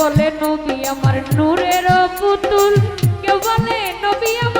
বলে নবী আমার নূরের পুতুল। কেউ বলে নবী আমার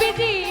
ಬಿಡಿ